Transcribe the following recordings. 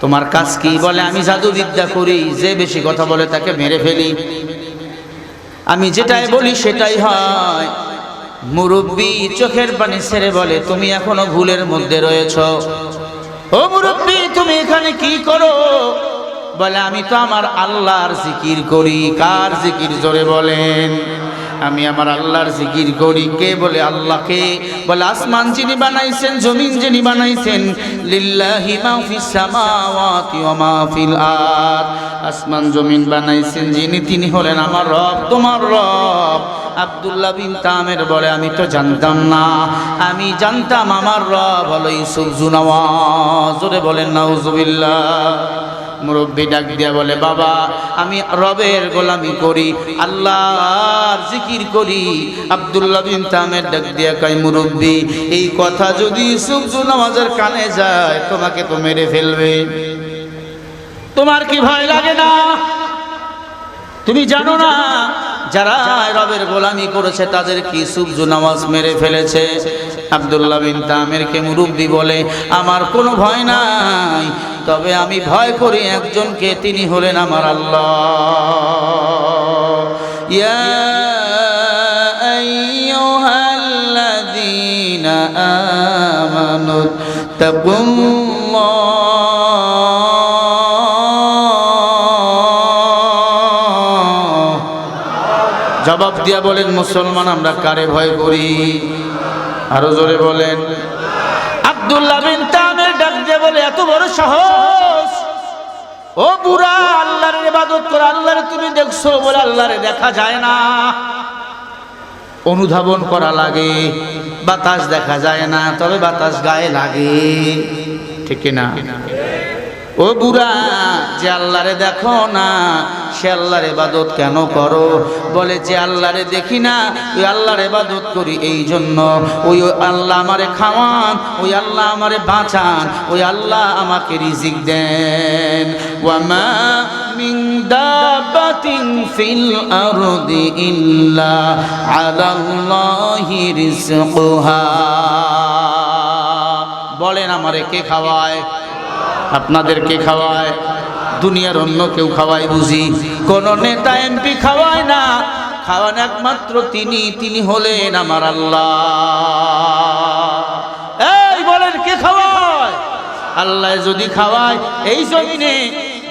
তোমার কাজ কি বলে? আমি জাদু বিদ্যা করি, যে বেশি কথা বলে তাকে মেরে ফেলি। আমি যেটাই বলি সেটাই হয়। মুরব্বী চোখের পানি ছেড়ে বলে, তুমি এখনও ভুলের মধ্যে রয়েছ। ও মুরব্বী, তুমি এখানে কি করো? বলে, আমি তো আমার আল্লাহর জিকির করি। কার জিকির? জোরে বলেন। আমি আমার আল্লাহর জিকির করি। কে বলে আল্লাহকে? বলে আসমান যিনি বানাইছেন, জমিন যিনি বানাইছেন। লিল্লাহি মা ফিস সামাওয়াতি ওয়া মা ফিল আরদ। আসমান জমিন বানাইছেন, যিনি তিনি হলেন আমার রব, তোমার রব। আব্দুল্লাহ বিন তামের বলে, আমি তো জানতাম না। আমি জানতাম আমার রব হলো ইউসুফ জুনাওয়াজ জোরে বলেন, নাউজুবিল্লাহ। মুরব্বী ডাক দিয়া বলে, বাবা, আমি রবের গোলামি করি, আল্লাহর জিকির করি। আব্দুল্লাহ বিন তামের ডাক দিয়া কয়, মুরব্বী, এই কথা যদি ইউসুফ জুনাওয়াজের কানে যায়, তোমাকে তো মেরে ফেলবে। তোমার কি ভয় লাগে না? তুমি জানো না, যারা রবের গোলামি করেছে, তাদের কি সুবজু নামাজ মেরে ফেলেছে? আব্দুল্লাহ বিন তামেরকে মুরব্বী বলে, আমার কোনো ভয় নাই, তবে আমি ভয় করি একজনকে, তিনি হলেন আমার আল্লাহ। ইয়া জবাব দিয়া বলেন, মুসলমান, আমরা কারে ভয় করি? আরও জোরে বলেন। আব্দুল্লাহ বিন তামের ডাক দিয়ে বলে, এত বড় সাহস। ও বুড়া, আল্লাহর ইবাদত করে, আল্লাহরে তুমি দেখছ বলে আল্লাহরে দেখা যায় না। অনুধাবন করা লাগে, বাতাস দেখা যায় না, তবে বাতাস গায়ে লাগে। ঠিক না ও বুড়া, যে আল্লাহরে দেখো না, সে আল্লাহর এবাদত কেন করো? বলে, যে আল্লাহরে দেখি না, ওই আল্লাহর এবাদত করি এই জন্য। ওই আল্লাহ আমারে খাওয়ান, ওই আল্লাহ আমারে বাঁচান, ওই আল্লাহ আমাকে রিজিক দেন। ওয়ামা বলেন আমারে কে খাওয়ায়? আপনাদেরকে খাওয়ায়, দুনিয়ার অন্য কেউ খাওয়ায় বুঝি। কোন নেতা এমপি খাওয়ায় না, খাওয়ান একমাত্র তিনি তিনি হলেন আমার আল্লাহ। এই বলেন, কে খাওয়ায়? আল্লাহ যদি খাওয়ায়, এই জমিনে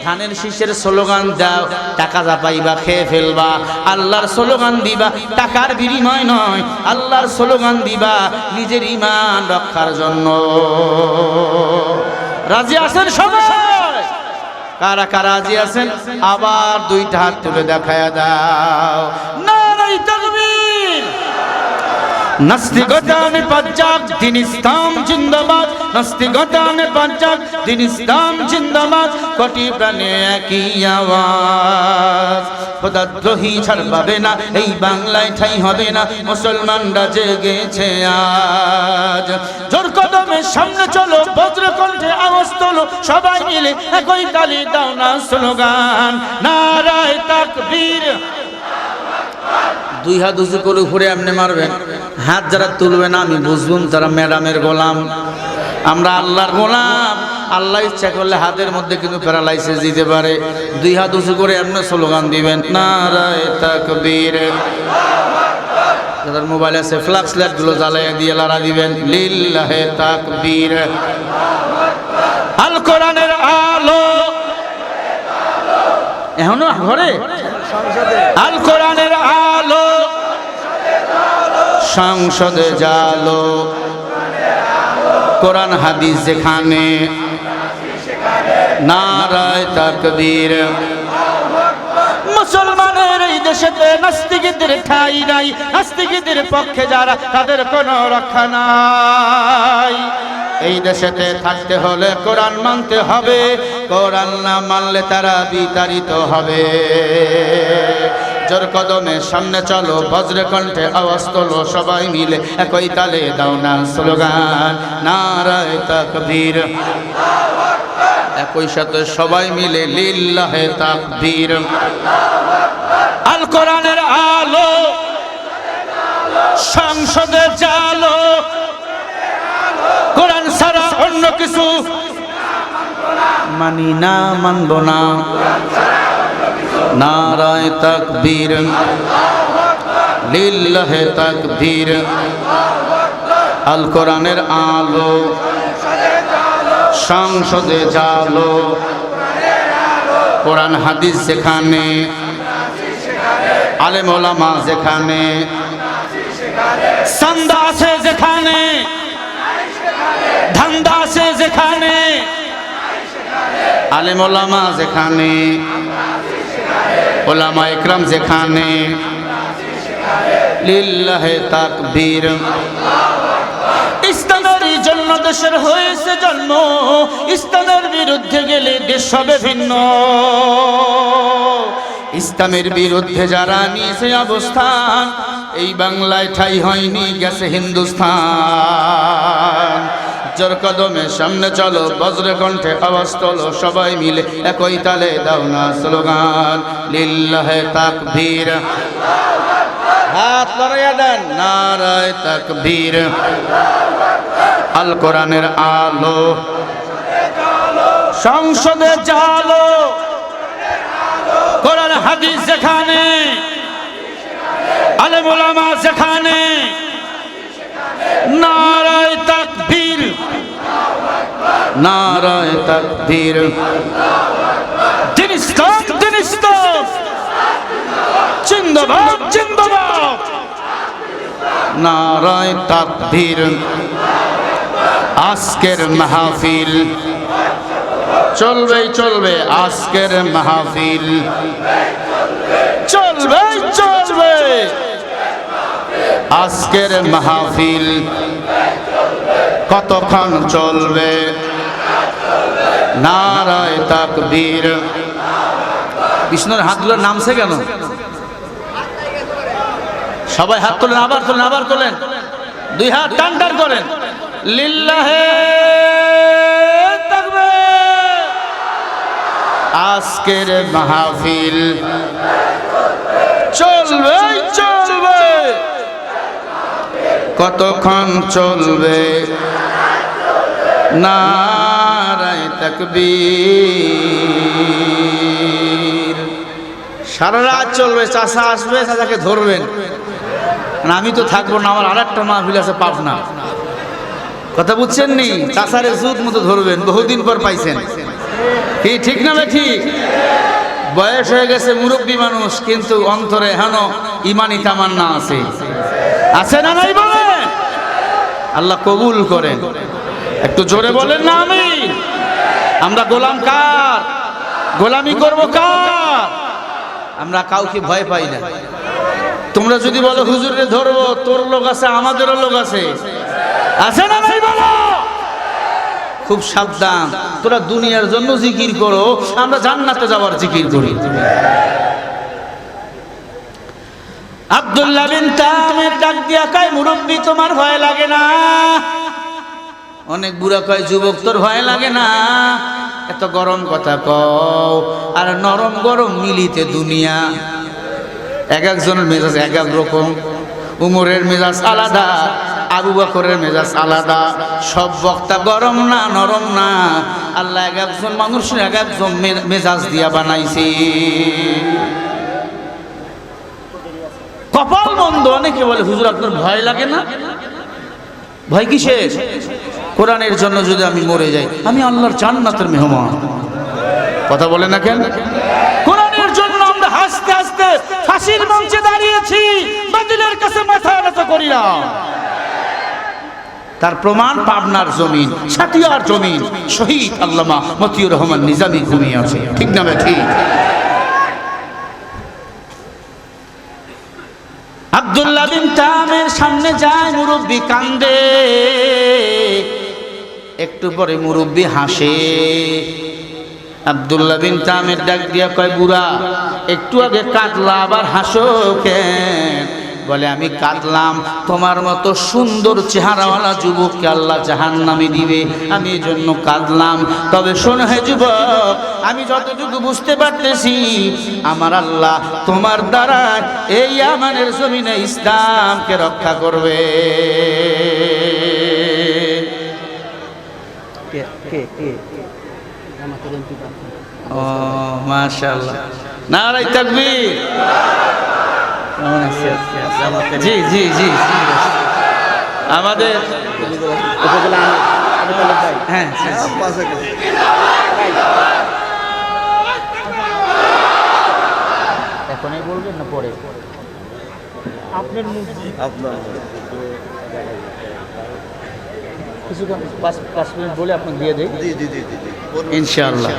ধানের শীষের স্লোগান দাও, টাকা যা পাইবা খেয়ে ফেলবা, আল্লাহর স্লোগান দিবা, টাকার বিনিময় নয়, আল্লাহর স্লোগান দিবা, নিজের ইমান রক্ষার জন্য। রাজি আছেন কারা কারা রাজি আছেন? আবার দুইটা হাত তুলে দেখায় দাও। নারাই তাকবীর। নাস্তিকতানে পাঞ্জাব দিন ইসলাম জিন্দাবাদ। নাস্তিকতানে পাঞ্জাব দিন ইসলাম জিন্দাবাদ। কোটি প্রাণে একই আওয়াজ। খোদাদ্রোহী ছাড় পাবে না, এই বাংলায় ঠাই হবে না, মুসলমানরা জেগেছে আজ। জোর কদমের সামনে চলো বজ্র কণ্ঠে আওয়াজ তোলো, সবাই মিলে একই তালি দাও না স্লোগান। নারায় তাকবীর। দুই হাত উঁচু করে ঘুরে আপনি মারবেন। হাত যারা তুলবে না, আমি বুঝবুন তারা ম্যাডামের গোলাম। আমরা আল্লাহর গোলাম। আল্লাহ ইচ্ছা করলে হাতের মধ্যে কিন্তু প্যারালাইসিস দিতে পারে। দুই হাত উঁচু করে আপনি স্লোগান দিবেন, নারায় তাকবীর। যাদের মোবাইল আছে, ফ্লাক্স লাইটগুলো জ্বালাইয়া দিয়ে লারা দিবেন, লিল্লাহে তাকবীর। আল কোরআনের আলো। এখনও ঘরে? আলো সংসদে জালো কোরআন, হাদিস যেখানে। নারায় তাকবীর। মুসলমানের এই দেশেতে নাস্তিকদের ঠাই নাই। নাস্তিকদের পক্ষে যারা, তাদের কোনো রক্ষা নাই। এই দেশেতে থাকতে হলে কোরআন মানতে হবে। কোরআন না মানলে তারা বিতাড়িত হবে। জোর কদমে সামনে চলো, বজ্রে কণ্ঠে আওয়াজ তোলো, সবাই মিলে একই তালে দাও না স্লোগান, নারায় তাকবীর। একই সাথে সবাই মিলে লিল্লাহে তাকবীর। আল কোরআনের আলো সংসদে জালো, কোরআন ছাড়া অন্য কিছু মানি না, মানব না। নারায় তাকবীর। লিল্লাহে তাকবীর। আল কোরআনের আলো। সংসদে জালো। কোরআন, হাদিস যেখানে। আলেম ওলামা যেখানে। সান্দা আছে যেখানে। ধান্দা যেখানে। আলেম যেখানে। ওলামা একরাম যেখানে লিল্লাহে তাকবীর। ইসলামের দেশের হয়েছে জন্ম, ইসলামের বিরুদ্ধে গেলে দেশ হবে ভিন্ন। ইসলামের বিরুদ্ধে যারা নিয়েছে অবস্থান, এই বাংলায় ঠাই হয়নি, গেছে হিন্দুস্তান জোর কদমে সামনে চলো, বজ্র কণ্ঠে আওয়াজ তোলো, সবাই মিলে একই তালে দাও না স্লোগান, লিল্লাহে তাকবীর। হাত লড়াইয়া দেন, নারায় তাকবীর। আল কোরআনের আলো। সংসদে জালো। কোরআন, হাদিস যেখানে আলেম ওলামা যেখানে, নারায় তাকবীর। নারায় তাকবীর। দিন ইসলাম জিন্দাবাদ জিন্দাবাদ। নারায় তাকবীর। আজকের মাহফিল। চলবে চলবে আজকের মাহফিল। চলবে চলবে আজকের মাহফিল। কতক্ষণ চলবে? নারায় তাকবীর। বিষ্ণুর হাতগুলোর নামছে কেন? সবাই হাত তোলেন, আবার তোলেন আবার তোলেন। দুই হাত টান টান করেন। লিল্লাহে। আজকের মাহফিল চলবে। কতক্ষণ চলবে? নারায় তাকবীর। সারা রাত চলবে, চাষা আসবে, চাচাকে ধরবেন। আমি তো থাকব না, আমার আর একটা মাহফিল আছে পাবনা। কথা বুঝছেন নি? চাষারে জুত মতো ধরবেন, বহুদিন পর পাইছেন। কি, ঠিক না ঠিক বয়স হয়ে গেছে, মুরব্বী মানুষ, কিন্তু অন্তরে হেন ইমানি তামান্না আছে। আছে না নাই বলেন আল্লাহ কবুল করেন। একটু জোরে বলেন না আমি। আমরা গোলাম কার? গোলামি করব কার? আমরা কাউকে ভয় পাই না। তোমরা যদি বলো হুজুরে ধরবো, তোর লোক আছে, আমাদেরও লোক আছে। আছে না নাই বলো? খুব সাবধান। তোরা দুনিয়ার জন্য জিকির করো, আমরা জান্নাতে যাওয়ার জিকির করি। আব্দুল্লাহ বিন তামের ডাক দিয়া কয়, মুরব্বী, তোমার ভয় লাগে না। অনেক বুড়া কয়, যুবক, তোর ভয় লাগে না। এত গরম কথা কও, আর নরম গরম মিলিতে দুনিয়া। এক একজনের মেজাজ এক এক রকম। উমরের মেজাজ আলাদা, আবু বকরের মেজাজ আলাদা। সব বক্তা গরম না, নরম না। আল্লাহ এক একজন মানুষের এক একজন মেজাজ দিয়া বানাইছে। কপাল মন্দ, অনেকে বলে, হুজুর, আপনার ভয় লাগে না? ভয় কিসের? কোরআনের জন্য যদি আমি মরে যাই, আমি আল্লাহর জান্নাতের মেহমান। কথা বলে না কেন? কোরআনের জন্য আমরা হাসতে হাসতে ফাঁসির মঞ্চে দাঁড়িয়েছি, বাতিলের কাছে মাথা নত করি না তার প্রমাণ পাবনার জমিন, সাতিয়ার জমিন, শহীদ আল্লামা মতিউর রহমান নিজামী ঘুমিয়ে আছে। ঠিক না ঠিক আব্দুল্লাহ বিন তামের সামনে যায় মুরব্বী কান্দে। একটু পরে মুরব্বি হাসে। আবদুল্লাহ বিন তামের ডাক দিয়া কয়, বুড়া, একটু আগে কাঁদলা, আবার হাসো কেন? বলে আমি কাঁদলাম। তোমার মতো সুন্দর চেহারাওয়ালা যুবককে আল্লাহ জাহান নামে দিবে। আমি এই জন্য কাঁদলাম। তবে শোনো হে যুবক আমি যতটুকু বুঝতে পারতেছি আমার আল্লাহ তোমার দ্বারা এই আমানের জমিনে ইসলামকে রক্ষা করবে। ও মাশাআল্লাহ। নারাই তাকবীর। কেমন? জি জি জি। আমাদের হ্যাঁ জি। এখনই বলবেন না পরে? আপনার আপনার কিছু পাঁচ পাঁচ মিনিট বলে আপনাকে দিয়ে দিই। ইনশাআল্লাহ।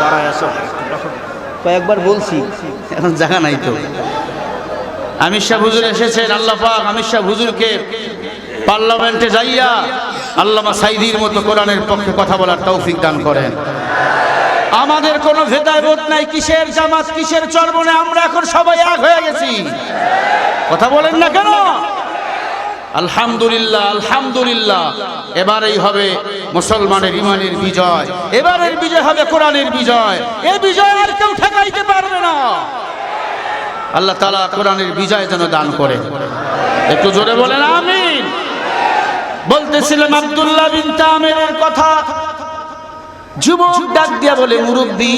দাঁড়ায় আসো কয়েকবার বলছি, এখন জায়গা নাই তো। আমির শাহ হুজুর এসেছেন, আল্লাহ পাক আমির শাহ হুজুরকে পার্লামেন্টে যাইয়া আল্লামা সাইদির মতো কোরআনের পক্ষে কথা বলার তৌফিক দান করেন। আমাদের কোনো ভেদাভেদ নাই, কিসের জামাত, কিসের চর্বনে আমরা এখন সবাই এক হয়ে গেছি। কথা বলেন না কেন? আলহামদুলিল্লাহ আলহামদুলিল্লাহ। এবারেই হবে মুসলমানের ইমানের বিজয়। এবারের বিজয় হবে কোরআনের বিজয়। এ বিজয় আর কেউ ঠেকাইতে পারবে না। আল্লাহ তালা কোরআনের বিজয় যেন দান করে। একটু জোরে বলেন, আমিন। বলতেছিলাম আবদুল্লাহ বিন তামেরের কথা। যুবক ডাক দিয়া বলে, মুরব্বী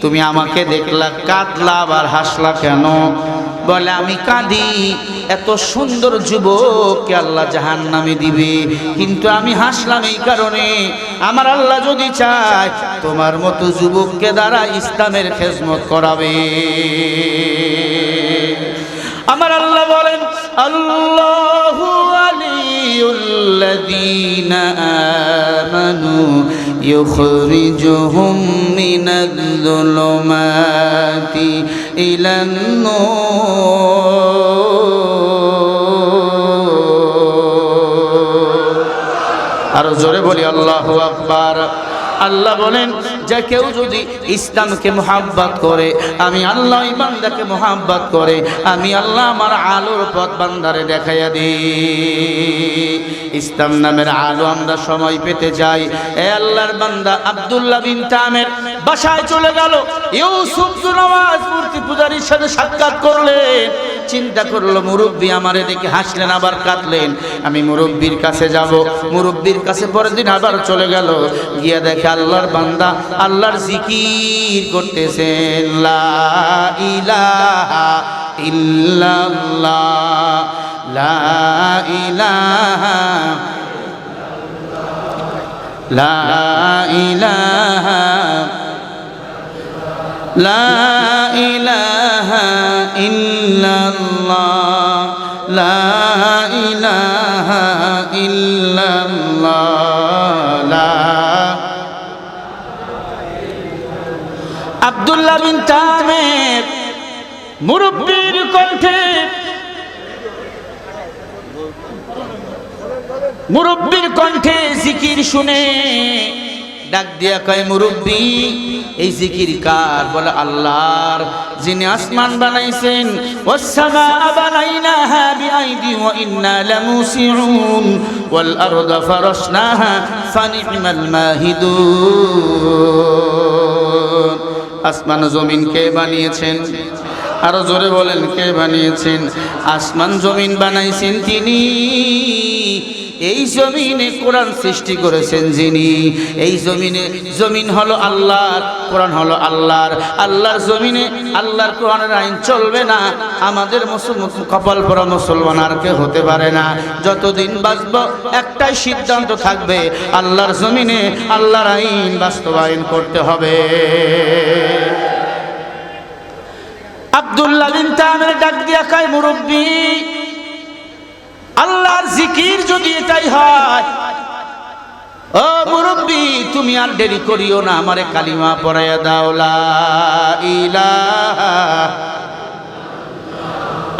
তুমি আমাকে দেখলা, কাঁদলা আবার হাসলা কেন? বলে, আমি কাঁদি। এত সুন্দর যুবককে আল্লাহ জাহান নামে দিবে। কিন্তু আমি হাসলাম এই কারণে। আমার আল্লাহ যদি চায়, তোমার মতো যুবককে দ্বারা ইসলামের খেজমত করাবে। আমার আল্লাহ বলেন, আল্লাহ আলিউল্লাযীনা আমানু ইউখরিজুহুম মিনাল-যুলুমাতি ইলান-নূর আরও জোরে বলি আল্লাহু আকবার। আল্লাহ বলেন, যে কেউ যদি ইসলামকে মোহাব্বত করে, আমি আল্লাহ এই বান্দাকে মোহাব্বত করে, আমি আল্লাহ আমার আলোর পথ বান্দারে দেখাইয়া দিই। ইসলাম নামের আলো আমরা সময় পেতে যাই। এ আল্লাহর বান্দা আব্দুল্লাহ বিন তামের বাসায় চলে গেল। ইউসুফ নামাজ মূর্তি পূজারীর সাথে সাক্ষাৎ করলেন। চিন্তা করল, মুরব্বী আমারে দেখে হাসলেন, আবার কাঁদলেন। আমি মুরব্বীর কাছে যাব। মুরব্বীর কাছে পরের দিন আবার চলে গেল। গিয়া দেখে আল্লাহর বান্দা আল্লাহর জিকির করতেছেন, লা ইলাহা ইল্লাল্লাহ, লা ইলাহা লা ইলাহা لا إله إلا الله لا إله إلا الله لا আব্দুল্লাহ বিন তামের মুরব্বীর কণ্ঠে মুরব্বীর কণ্ঠে জিকির শুনে ডাক দিয়া কয়, মুরব্বী, এই জিকির কার? বলে, আল্লাহর। যিনি আসমান বানাইছেন, ওয়াসসামা বানাইনাহা বিআইদি ওয়া ইন্না লামুসিউন ওয়াল আরদা ফারাশনাহা ফানি'মাল মাহিদুন। আসমান জমিন কে বানিয়েছেন? আরও জোরে বলেন, কে বানিয়েছেন? আসমান জমিন বানাইছেন তিনি। এই জমিনে কোরআন সৃষ্টি করেছেন যিনি। এই জমিনে জমিন হলো আল্লাহর, কোরআন হলো আল্লাহর। আল্লাহর জমিনে আল্লাহর কোরআনের আইন চলবে না। আমাদের মুসলমান, কপাল পরা মুসলমান আর কে হতে পারে না। যতদিন বাঁচব, একটাই সিদ্ধান্ত থাকবে, আল্লাহর জমিনে আল্লাহর আইন বাস্তবায়ন করতে হবে। আব্দুল্লাহ বিন তামের ডাক দিয়া খায় মুরব্বী জিকির যদি এটাই হয়, ও মুরব্বী, তুমি আর দেরি করিও না, আমারে কালিমা পড়াইয়া দাও, লা ইলাহা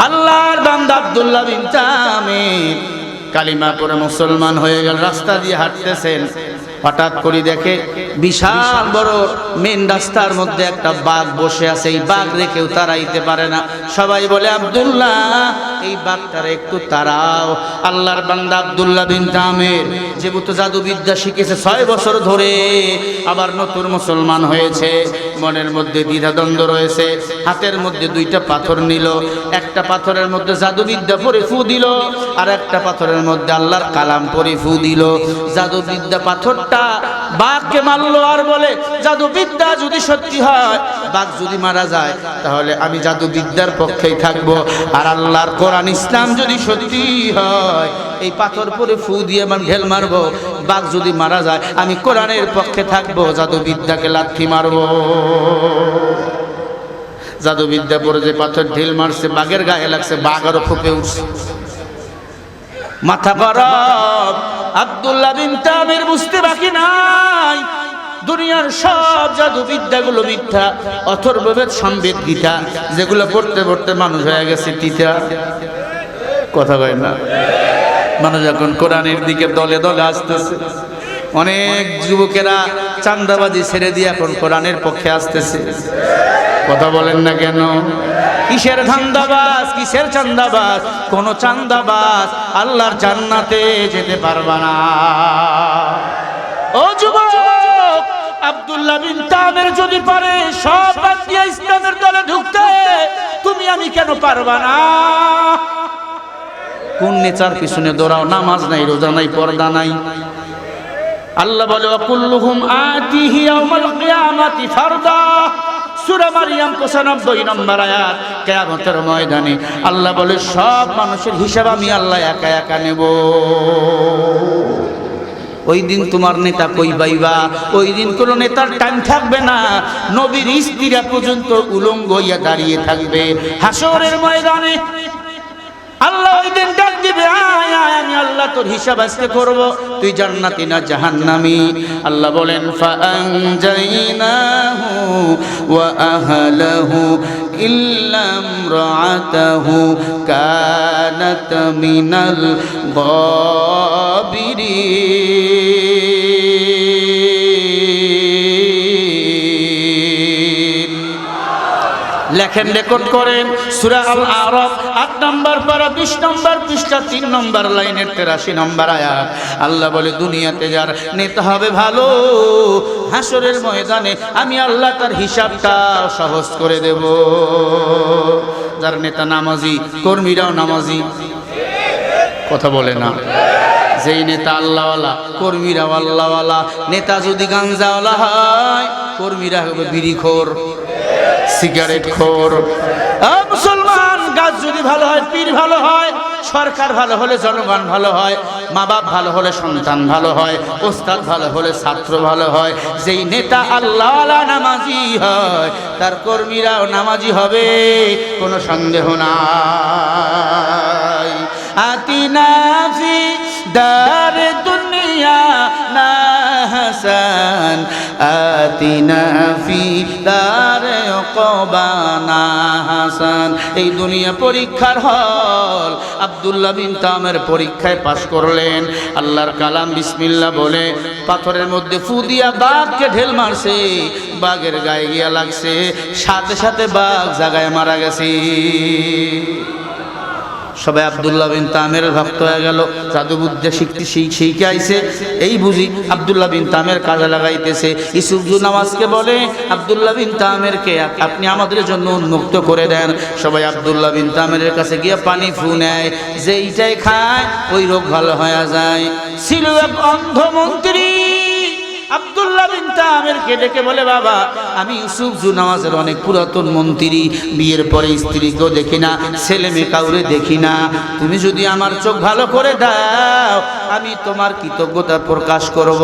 আল্লাহর বান্দা আব্দুল্লাহ বিন তামিম কালিমা পরে মুসলমান হয়ে গেল, রাস্তা দিয়ে হাঁটতেছেন। হঠাৎ করে দেখে বিশাল বড় মেন রাস্তার মধ্যে একটা বাঘ বসে আছে। এই বাঘ রেখেও তারাইতে পারে না। সবাই বলে, আব্দুল্লাহ, এই বাঘটারে একটু তারাও আল্লাহর বান্দা আব্দুল্লাহ বিন তামের যেহেতু জাদুবিদ্যা শিখেছে ছয় বছর ধরে, আবার নতুন মুসলমান হয়েছে। মনের মধ্যে দ্বিধাদ্বন্দ্ব রয়েছে। হাতের মধ্যে দুইটা পাথর নিল। একটা পাথরের মধ্যে জাদুবিদ্যা পরে ফু দিল। আর একটা পাথরের মধ্যে আল্লাহর কালাম পরে ফু দিল। জাদুবিদ্যা পাথরটা বাঘকে মারলো আর বলে, জাদুবিদ্যা যদি সত্যি হয়, বাঘ যদি মারা যায়, তাহলে আমি জাদুবিদ্যার পক্ষেই থাকব। আর আল্লাহর কোরআন ইসলাম যদি সত্যি হয়, এই পাথর পরে ফু দিয়ে আমি ঢেল মারবো। বাঘ যদি মারা যায়, আমি কোরআনের পক্ষে থাকব, জাদুবিদ্যাকে লাথি মারবো। জাদুবিদ্যা পরে যে পাথর ঢিল মারছে, বাঘের গায়ে লাগছে, বাঘ আরও ফুপে উঠছে। মাথা গরম আব্দুল্লাহ বিন তামির বুঝতে বাকি নাই। দুনিয়ার সব জাদু বিদ্যাগুলো মিথ্যা, অথর্ববেদ সম্বেদ গীতা, যেগুলো পড়তে পড়তে মানুষ হয়ে গেছে তিতা। কথা কয় না? মানুষ এখন কোরআনের দিকে দলে দলে আসতেছে। অনেক যুবকেরা চান্দাবাজি ছেড়ে দিয়ে এখন কোরআনের পক্ষে আসতেছে। কথা বলেন না কেন? কিসের ধান্দাবাজ, কিসের চান্দাবাজ? কোন চান্দাবাজ আল্লাহর জান্নাতে যেতে পারবা না। ও যুবক, আব্দুল্লাহ বিন তামের যদি পারে, সব বাদ ইসলামের দলে ঢুকতে, তুমি আমি কেন পারবা না? কোন নেচার পিছনে দৌড়াও, নামাজ নাই, রোজা নাই, পর্দা নাই। আল্লাহ বলে অকুল্লুহুম আতিহি ইয়াউমাল কিয়ামাতি ফারদা। সূরা মারিয়াম 95 নম্বর আয়াত, কিয়ামতের ময়দানে আল্লাহ বলে, সব মানুষের হিসাব আমি আল্লাহ একা একা নেব। ওই দিন তোমার নেতা কই বাইবা ওই দিন কোন নেতার টাইম থাকবে না। নবীর স্ত্রীরা পর্যন্ত উলঙ্গ হইয়া দাঁড়িয়ে থাকবে। হাসরের ময়দানে আল্লাহ ওই দিন ডাক দিবে, আয় আয়, আমি আল্লাহ তোর হিসাব আজকে করব। তুই জান্নাতি না জাহান্নামি? আল্লাহ বলেন, ফাআনজাইনাহু ওয়া আহলাহু ইল্লাম রাআতাহু কানাত মিনাল গাবিরিন। লেখেন রেকর্ড করেন, সুরা আল আরব আট নম্বর পারা, বিশ নম্বর পৃষ্ঠা, তিন নম্বর লাইনের তেরাশি নম্বর আয়াত। আল্লাহ বলে, দুনিয়াতে যার নেতা হবে ভালো হাসরের ময়দানে আমি আল্লাহ তার হিসাবটা সহজ করে দেব। যার নেতা নামাজি, কর্মীরাও নামাজি। কথা বলে না। যেই নেতা আল্লাহওয়ালা কর্মীরা আল্লাহওয়ালা। নেতা যদি গাঞ্জাওয়ালা হয়, কর্মীরা হবে বিড়িখোর। সিগারেট খোর। মুসলমান, গাছ যদি ভালো হয়, পীর ভালো হয়, সরকার ভালো হলে জনগণ ভালো হয় মা বাপ ভালো হলে সন্তান ভালো হয়, ওস্তাদ ভালো হলে ছাত্র ভালো হয়, যেই নেতা আল্লাহ নামাজি হয়, তার কর্মীরাও নামাজি হবে, কোনো সন্দেহ নাই। আতিনা ফি দার দুনিয়া না হাসান আতিনা ফি দার কবানা হাসান এই দুনিয়া পরীক্ষার হল। আব্দুল্লাহ বিন তামের পরীক্ষায় পাশ করলেন। আল্লাহর কালাম বিসমিল্লা বলে পাথরের মধ্যে ফু দিয়া বাঘকে ঢেল মারছে। বাঘের গায়ে গিয়া লাগছে। সাথে সাথে বাঘ জাগায় মারা গেছে। সবাই আবদুল্লাহ বিন তামের ভক্ত হয়ে গেল। জাদুবুদ্ধা শিখতে শিখে আইছে। এই বুঝি আবদুল্লাহ বিন তামের কাজে লাগাইতেছে। ইসুফজু নামাজকে বলে, আবদুল্লাহ বিন তামেরকে আপনি আমাদের জন্য উন্মুক্ত করে দেন। সবাই আবদুল্লাহ বিন তামের কাছে গিয়ে পানি ফু নেয়। যেইটাই খায়, ওই রোগ ভালো হয়ে যায়। ছিল এক অন্ধ মন্ত্রী। আব্দুল্লাহ বিন তামেরকে ডেকে বলে, বাবা, আমি ইউসুফ জু নামাজের অনেক পুরাতন মন্ত্রী, বিয়ের পরে স্ত্রীকেও দেখি না, ছেলে মেয়ে কাউরে দেখি না। তুমি যদি আমার চোখ ভালো করে দাও, আমি তোমার কৃতজ্ঞতা প্রকাশ করব।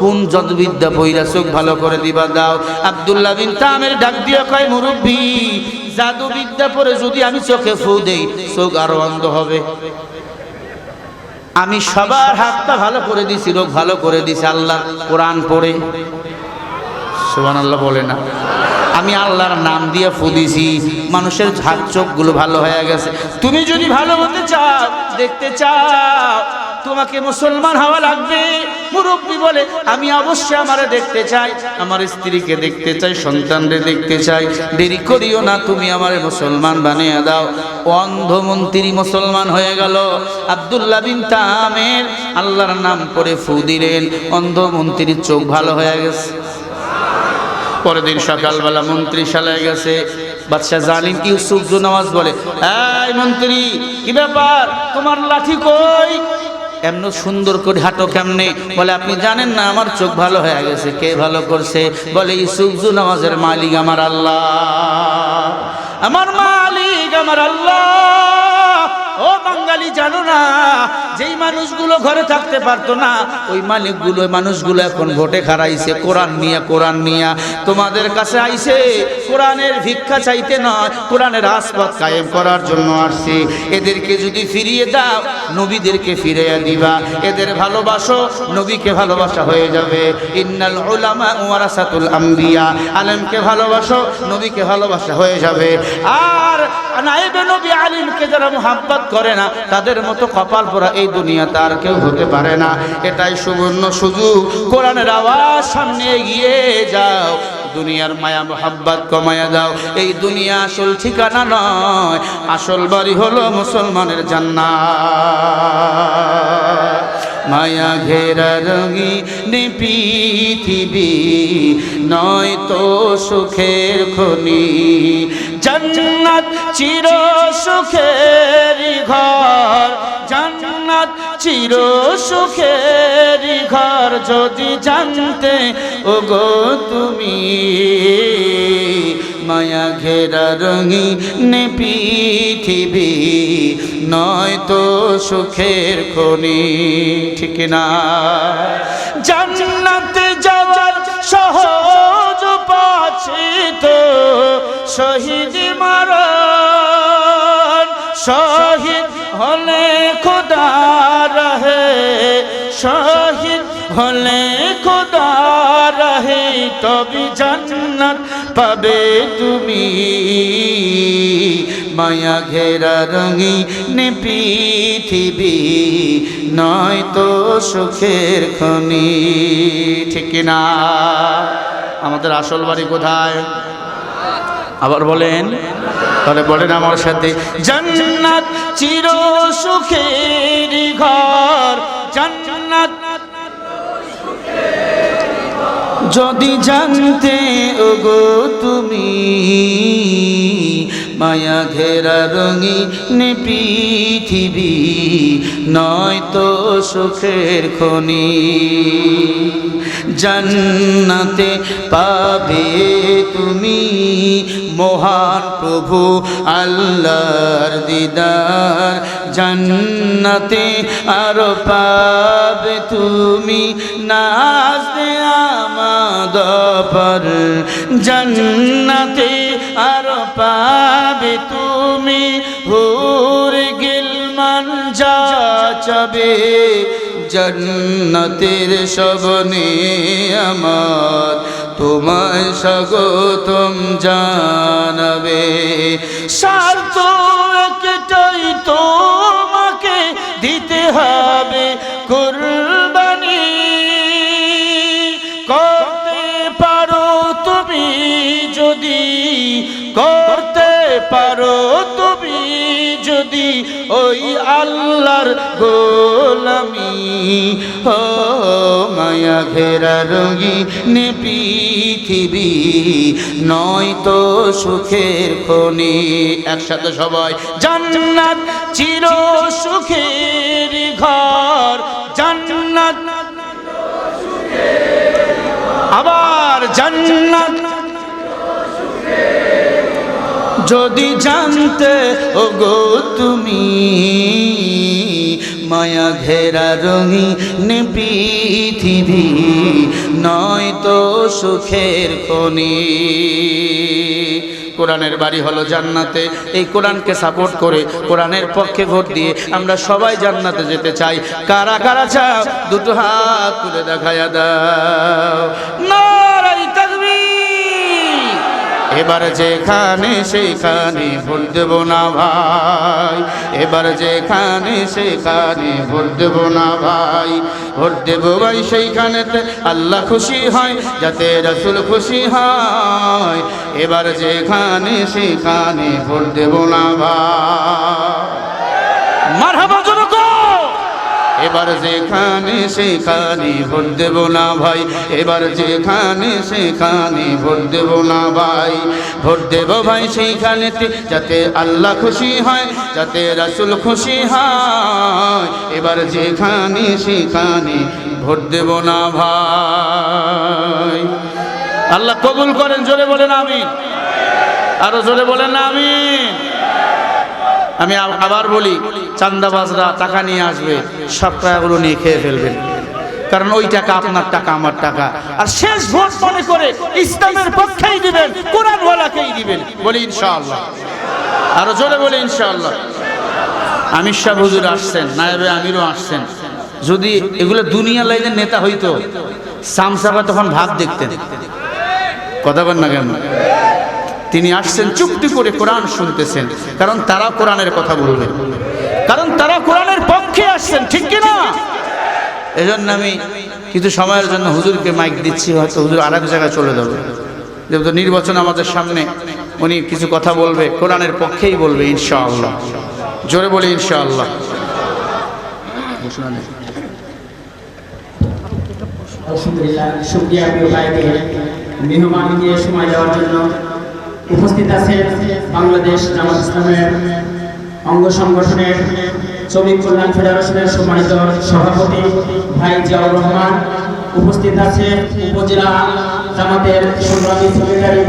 কোন যদবিদ্যা বইরা চোখ ভালো করে দিবা দাও? আব্দুল্লাহ বিন তামের ডাক দিয়ে কয়, মুরব্বী, জাদুবিদ্যা পরে যদি আমি চোখে ফু দেই, চোখ আরও অন্ধ হবে। আমি সবার হাতটা ভালো করে দিছি, রোগ ভালো করে দিছি, আল্লাহ কোরআন পড়ে। সুবান আল্লাহ বলে না। আমি আল্লাহর নাম দিয়ে ফুদিছি মানুষের হাত চোখগুলো ভালো হয়ে গেছে। তুমি যদি ভালো হতে চাও, দেখতে চাও তোমাকে মুসলমান হওয়া লাগবে। মুরব্বী বলে, আমি অবশ্যই আমারে দেখতে চাই। আমার স্ত্রীকে দেখতে চাই, সন্তানরে দেখতে চাই। দেরি করিও না, তুমি আমারে মুসলমান বানিয়ে দাও। অন্ধমন্ত্রী মুসলমান হয়ে গেল। আব্দুল্লাহ বিন তামের আল্লাহর নাম করে ফু দিলেন। অন্ধমন্ত্রীর চোখ ভালো হয়ে গেছে। পরের দিন সকালবেলা মন্ত্রী শালায় গেছে। বাদশাহ জালিম ইউসুফ নামাজ বলে, এই মন্ত্রী, কি ব্যাপার? তোমার লাঠি কই? এমন সুন্দর করে হাঁটো কেমনে? বলে, আপনি জানেন না, আমার চোখ ভালো হয়ে গেছে। কে ভালো করছে? বলে ইসুফজু নামাজের মালিক আমার আল্লাহ। আমার মালিক আমার আল্লাহ। ও বাঙালি জানো না, যেই মানুষগুলো ঘরে থাকতে পারতো না, ওই মালিকগুলো মানুষগুলো এখন ভোটে খারাইছে কোরআন নিয়ে কোরআন নিয়ে। তোমাদের কাছে আইছে কোরআনের ভিক্ষা চাইতে নয়, কোরআনের আসপথ কায়েম করার জন্য আসছে। এদেরকে যদি ফিরিয়ে দাও, নবীদেরকে ফিরিয়ে দিবা। এদের ভালোবাসো, নবীকে ভালোবাসা হয়ে যাবে। ইন্নাল উলামা ওয়ারাসাতুল আম্বিয়া, আলেমকে ভালোবাসো, নবীকে ভালোবাসা হয়ে যাবে। আর নাইবে নবী আলিমকে যারা মোহাব্বত করে না, তাদের মতো কপাল পরা এই দুনিয়াতে আর কেউ হতে পারে না। এটাই সুবর্ণ সুযোগ। কোরআনের আওয়াজ সামনে এগিয়ে যাও, দুনিয়ার মায়া মোহাব্বত কমায়া দাও। এই দুনিয়া আসল ঠিকানা নয়, আসল বাড়ি হলো মুসলমানের জান্নাত। মায়া ঘেরা রঙি পৃথিবী নয় তো সুখের খনি। জান্নাত চির সুখের ঘর, জান্নাত চির সুখের ঘর, যদি জানতে ও গো তুমি মায়া ঘেরা রঙি নে পৃথিবী নয় তো সুখের খনি, ঠিক না? জান্নাতে যাওয়ার সহজ পাচ্ছি তো, শহীদ পাবে তুমি। মায়া ঘেরা রঙি পৃথিবী, নয় তো সুখের খনি। ঠিক না? আমাদের আসল বাড়ি কোথায়? আবার বলেন, তাহলে বলেন আমার সাথে, জান্নাত চির সুখের ঘর, জান্নাত যদি জানতে ওগো তুমি মায়া ঘেরা রঙিন পৃথিবী নয় তো সুখের খনি। জান্নাতে পাবে তুমি মহান প্রভু, আল্লাহর দিদার। জান্নাতে আরও পাবে তুমি নাচতে আমাদ পর জান্নাতে আরও পাবে তুমি হুর গিলমান যা চাবে জন্নতের সবনে আমার তোমায় স্বাগতম জানাবে। স্বার্থ আল্লাহর গোলামি। ও মায়া ঘেরা রঙি পৃথিবী নয় তো সুখের খনি। একসাথে সবাই জান্নাত চির সুখের ঘর। জান্নাত, আবার জান্নাত যদি জানতে ও গো তুমি মায়া ঘেরা রঙিন পৃথিবী নয় তো সুখের খনি। কোরআনের বাড়ি হলো জান্নাতে। এই কোরআনকে সাপোর্ট করে কোরআনের পক্ষে ভোট দিয়ে আমরা সবাই জান্নাতে যেতে চাই। কারা কারা চাও? দুটো হাত তুলে দেখায়া দাও। এবার যেখানে সেখানে ভোট দেব না ভাই। এবার যেখানে সেখানে ভোট দেব না ভাই। ভোট দেব ভাই সেইখানেতে আল্লাহ খুশি হয়, যাতে রসুল খুশি হয়। এবার যেখানে সেখানে ভোট দেব না ভাই। মারহাবা এবার যেখানে সেখানে ভোট দেব না ভাই, এবার যেখানে সেখানে ভোট দেব না ভাই। ভোট দেব ভাই সেইখানেতে যাতে আল্লাহ খুশি হয়, যাতে রাসুল খুশি হয়। এবার যেখানে সেখানে ভোট দেব না ভাই। আল্লাহ কবুল করেন, জোরে বলেন আমি আরও জোরে বলেন না আমিন। আমি আবার বলি চান্দাবাজরা টাকা নিয়ে আসবে, সব টাকাগুলো নিয়ে খেয়ে ফেলবেন। কারণ ওই টাকা আপনার টাকা, আমার টাকা। আর শেষ ভোট মনে করে ইসলামের পক্ষেই দিবেন, কোরআনওয়ালাকেই দিবেন। বলি ইনশাআল্লাহ। আরও জোরে বলি ইনশাআল্লাহ। আমির শাহ হুজুর আসছেন, নায়েবে আমিরও আসছেন। যদি এগুলো দুনিয়া লাইনের নেতা হইতো সামসাবা তখন ভাব দেখতেন। কথা বল না কেন? তিনি আসছেন চুক্তি করে কোরআন শুনতেছেন, কারণ তারা কোরআনের কথা বলবেন পক্ষে আসছেন ঠিক কি না এজন্য আমি কিছু সময়ের জন্য হুজুরকে মাইক দিচ্ছি হয়তো হুজুর আর এক জায়গায় চলে যাবে। যেহেতু নির্বাচন আমাদের সামনে উনি কিছু কথা বলবে কোরআনের পক্ষেই বলবে ইনশাআল্লাহ। জোরে বলি ইনশাআল্লাহ। আলহামদুলিল্লাহ শুক্রিয়া প্রিয় ভাইকে মেহমান দিয়ে সময় দেওয়ার জন্য উপস্থিত আছেন বাংলাদেশ জামাত ইসলামের অঙ্গ সংগঠনের শ্রমিক কল্যাণ ফেডারেশনের সম্মানিত সভাপতি ভাই জিয়াউর রহমান উপস্থিত আছে উপজেলা জামাতের সংগ্রামী সেক্রেটারি